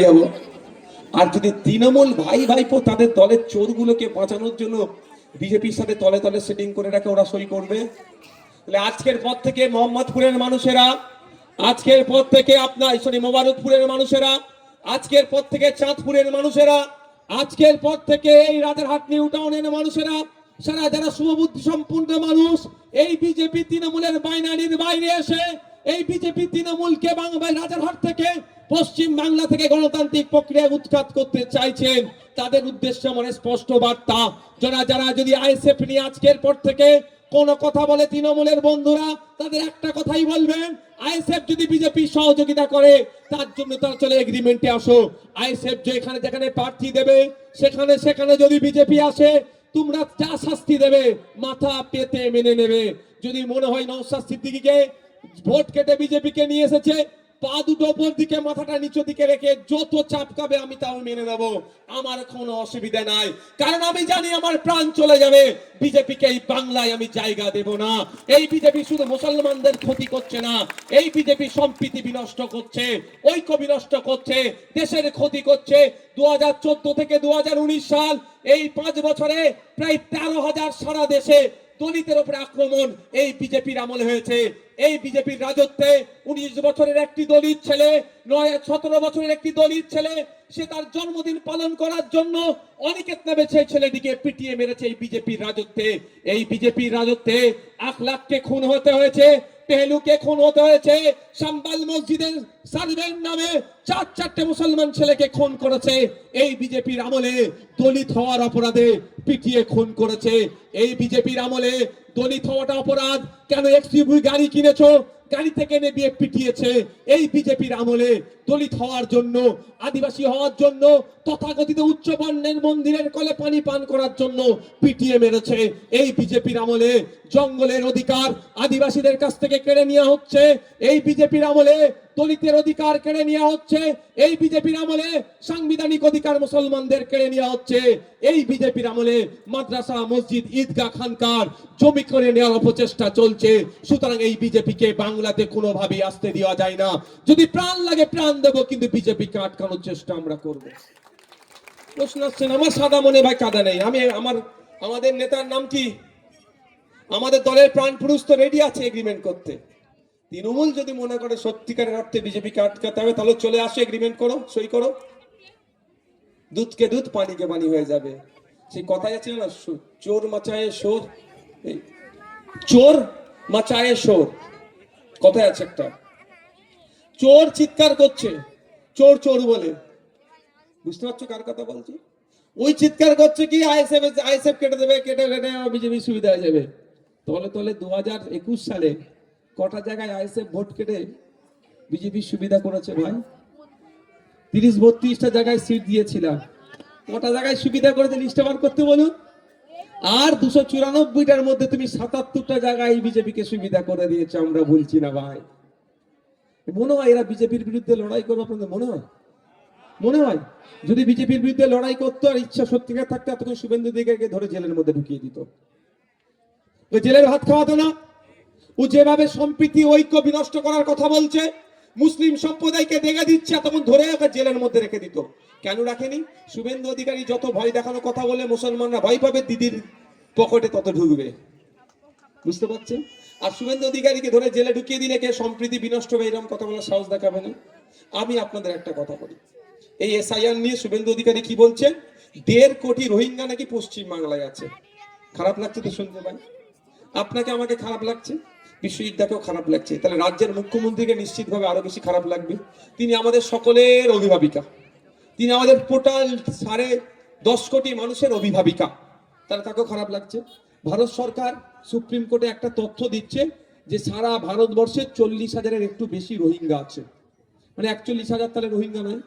যাব আর যদি তৃণমূল ভাই ভাইপো তাদের দলের চোরগুলোকে বাঁচানোর জন্য বিজেপির সাথে তলে তলে সেটিং করে রাখে ওরা সই করবে? তাহলে আজকের পর থেকে মোহাম্মদপুরের মানুষেরা, আজকের পর থেকে আপনার সরি মোবারকপুরের মানুষেরা, আজকের পর থেকে চাঁদপুরের মানুষেরা, আজকের পর থেকে এই রাজারহাট নিউ টাউনের মানুষেরা, সারা যারা শুভবুদ্ধি সম্পূর্ণ মানুষ, এই বিজেপি তৃণমূলের বাইনারির বাইরে এসে এই বিজেপি তৃণমূলকে বাংলায় রাজারহাট থেকে পশ্চিম বাংলা থেকে গণতান্ত্রিক প্রক্রিয়া উৎখাত করতে চাইছেন, তাদের উদ্দেশ্য মনে স্পষ্ট বার্তা। যারা যারা যদি আইএসএফ নিয়ে আজকের পর থেকে কোন কথা বলে তৃণমূলের বন্ধুরা, তাদের একটা কথাই বলবেন, আইএসএফ যদি বিজেপি সহযোগিতা করে, তার জন্য তারা চলে এগ্রিমেন্টে আসো। আইএসএফ যে এখানে যেখানে প্রার্থী দেবে, সেখানে সেখানে যদি বিজেপি আসে, তোমরা যা শাস্তি দেবে, মাথা পেতে মেনে নেবে। যদি মনে হয় নৌসাদ সিদ্দিকীকে ভোট কেটে বিজেপিকে নিয়ে এসেছে। পা দুটো ওপর দিকে, মাথাটা নিচু দিকে রেখে যত চাপকাবে আমি তাও মেনে নেব। আমার কোনো অসুবিধা নাই। কারণ আমি জানি আমার প্রাণ চলে যাবে। বিজেপিকে এই বাংলায় আমি জায়গা দেব না। এই বিজেপি শুধু মুসলমানদের ক্ষতি করছে না। এই বিজেপি সম্প্রীতি বিনষ্ট করছে, ঐক্য বিনষ্ট করছে, দেশের ক্ষতি করছে। দু হাজার চোদ্দ থেকে দু হাজার উনিশ সাল, এই পাঁচ বছরে প্রায় তেরো হাজার সারা দেশে দলিতের উপরে আক্রমণ এই বিজেপির আমলে হয়েছে। এই বিজেপির রাজত্বে উনিশ বছরের একটি দলিত ছেলে, নয়, সতেরো বছরের একটি দলিত ছেলে, সে তার জন্মদিন পালন করার জন্য অনিকেত নামে সেই ছেলেটিকে পিটিয়ে মেরেছে এই বিজেপির রাজত্বে। এই বিজেপির রাজত্বে আখ লাখকে খুন হতে হয়েছে। পেহলুকে খুন হতে হয়েছে। সাম্বাল মসজিদের সার্ভের নামে চার চারটে মুসলমান ছেলেকে খুন করেছে। এই বিজেপির আমলে দলিত হওয়ার অপরাধে পিটিয়ে খুন করেছে। এই বিজেপির আমলে দলিত হওয়াটা অপরাধ। কেন এক্সিভি গাড়ি কিনেছো? গাড়ি থেকে নেবিয়ে পিটিয়েছে। এই বিজেপির আমলে দলিত হওয়ার জন্য, আদিবাসী হওয়ার জন্য, তথাকথিত উচ্চ বর্ণের মন্দিরের কলে পানি পান করার জন্য পিটিয়ে মেরেছে। এই বিজেপির আমলে জঙ্গলের অধিকার আদিবাসীদের কাছ থেকে কেড়ে নেওয়া হচ্ছে। এই বিজেপির আমলে দলিতের অধিকার কেড়ে নেওয়া হচ্ছে। এই বিজেপির আমলে সাংবিধানিক অধিকার মুসলমানদের কেড়ে নেওয়া হচ্ছে। এই বিজেপির আমলে মাদ্রাসা, মসজিদ, ঈদগাহ খানকার জমি করে নেওয়ার অপচেষ্টা চলছে। সুতরাং এই বিজেপিকে বাংলাতে কোনোভাবেই আসতে দেওয়া যায় না। যদি প্রাণ লাগে প্রাণ দেব, কিন্তু বিজেপিকে আটকানোর চেষ্টা আমরা করব। প্রশ্ন আসছে, আমার সাদা মনে ভাই কাদা নেই। আমি আমার, আমাদের নেতার নাম কি? আমাদের দলের প্রাণ পুরুষ তো রেডি আছে এগ্রিমেন্ট করতে। তৃণমূল যদি মনে করে সত্যিকারের অর্থে বিজেপিকে আটকাতে হবে, তাহলে চলে আসো এগ্রিমেন্ট করো, সই করো। দুধকে দুধ, পানিকে পানি হয়ে যাবে। সেই কথাই আছে না চোর মাচায়ে সোর চোর মাচায়ে সোর কথায় আছে একটা। চোর চিৎকার করছে। চোর চোর বলে। বুঝতে পারছ কার কথা বলছি? ওই চিৎকার করছে কি আইএসএফ আইএসএফ কেটে দেবে, কেটে কেটে বিজেপি সুবিধা হয়ে যাবে। তলে তলে দু হাজার একুশ সালে কটা জায়গায় আইএসএফ ভোট কেটে বিজেপি সুবিধা করেছে ভাই? তিরিশ, বত্রিশটা জায়গায় সিট দিয়েছিলাম। কটা জায়গায় সুবিধা করেছে লিস্টে বার করতে বলুন? আর দুশো চুরানব্বইটার মধ্যে তুমি সাতাত্তরটা জায়গায় বিজেপিকে সুবিধা করে দিয়েছে, আমরা বলছি না ভাই। মনে হয় এরা বিজেপির বিরুদ্ধে লড়াই করবে আপনাদের মনে হয়? মনে হয়? যদি বিজেপির বিরুদ্ধে লড়াই করতো আর ইচ্ছা সত্যিকার থাকতো তখন শুভেন্দু দিকে ধরে জেলের মধ্যে ঢুকিয়ে দিত। জেলের ভাত খাওয়াতো না। ও যেভাবে সম্প্রীতি, ঐক্য বিনষ্ট করার কথা বলছে, মুসলিম সম্প্রদায়কে দেখা দিচ্ছে তখন ধরে ওকে জেলের মধ্যে রেখে দিত। কেন রাখেনি? শুভেন্দু অধিকারী যত ভয় দেখানো কথা বলে মুসলমানরা ভয় পাবে, দিদির পকেটে তত ঢুকবে। বুঝতে পারছেন? আর শুভেন্দু অধিকারীকে ধরে জেলে ঢুকিয়ে দিলে কে? সম্প্রীতি বিনষ্ট হবে এরকম কথা বলার সাহস দেখাবে না। আমি আপনাদের একটা কথা বলি। এই এসআইআর নিয়ে শুভেন্দু অধিকারী কি বলছেন? দেড় কোটি রোহিঙ্গা নাকি পশ্চিম বাংলায় আছে। খারাপ লাগছে তো শুনতে পাই। আপনাকে আমাকে খারাপ লাগছে? বিশ্বজিৎদাকেও খারাপ লাগছে। তাহলে রাজ্যের মুখ্যমন্ত্রীকে নিশ্চিতভাবে আরও বেশি খারাপ লাগবে। তিনি আমাদের সকলের অভিভাবিকা। তিনি আমাদের টোটাল সাড়ে দশ কোটি মানুষের অভিভাবিকা। তাহলে তাকেও খারাপ লাগছে? ভারত সরকার সুপ্রিম কোর্টে একটা তথ্য দিচ্ছে যে সারা ভারতবর্ষে চল্লিশ হাজারের একটু বেশি রোহিঙ্গা আছে। মানে একচল্লিশ হাজার তাহলে রোহিঙ্গা নয়।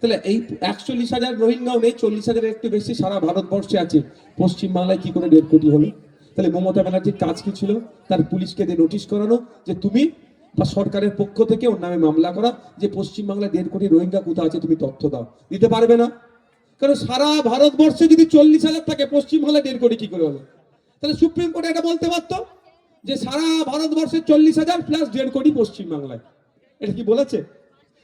তাহলে এই একচল্লিশ হাজার রোহিঙ্গাও নেই, চল্লিশ হাজারের একটু বেশি সারা ভারতবর্ষে আছে। পশ্চিমবাংলায় কি করে দেড় কোটি হলো? তাহলে মমতা ব্যানার্জির কাজ কি ছিল? তার পুলিশকে দিয়ে নোটিশ করানো যে তুমি বা সরকারের পক্ষ থেকে ওর নামে মামলা করা যে পশ্চিমবাংলায় দেড় কোটি রোহিঙ্গা কোথা আছে তুমি তথ্য দাও। দিতে পারবে না। কারণ সারা ভারতবর্ষে যদি চল্লিশ হাজার থাকে, পশ্চিমবাংলায় দেড় কোটি কি করে হলো? তাহলে সুপ্রিম কোর্টে এটা বলতে পারতো যে সারা ভারতবর্ষে চল্লিশ হাজার প্লাস দেড় কোটি পশ্চিমবাংলায়। এটা কি বলেছে?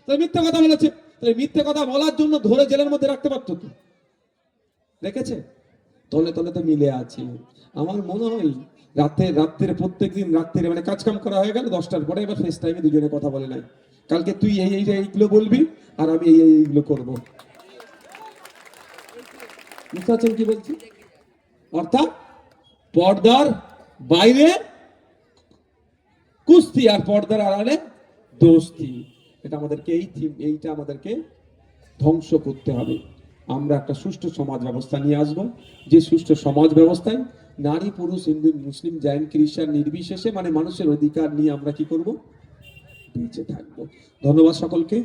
তাহলে মিথ্যে কথা বলেছে। তাহলে মিথ্যে কথা বলার জন্য ধরে জেলের মধ্যে রাখতে পারতো তো রেখেছে তলে তলে তো মিলে আছে। আমার মনে হয় রাতে রাত্রে প্রত্যেক দিন রাত্রে মানে কাজ কাম করা হয়ে গেল, দশটার পরে এবার ফেস টাইমে দুজনে কথা বলে নাই। কালকে তুই এই এই এইগুলো বলবি আর আমি এই এইগুলো করব। বুঝতে পারছেন কি বলছি অর্থাৎ পর্দার বাইরে কুস্তি আর পর্দার আড়ালে দোস্তি। এটা আমাদেরকে এই থিম- এইটা আমাদেরকে ধ্বংস করতে হবে। আমরা একটা সুষ্ঠু সমাজ ব্যবস্থা নিয়ে আসব। যে সুষ্ঠু সমাজ ব্যবস্থায় নারী, পুরুষ, হিন্দু, মুসলিম, জৈন, খ্রিস্টান নির্বিশেষে মানে মানুষের অধিকার নিয়ে আমরা কি করব? বেঁচে থাকব। ধন্যবাদ সকলকে।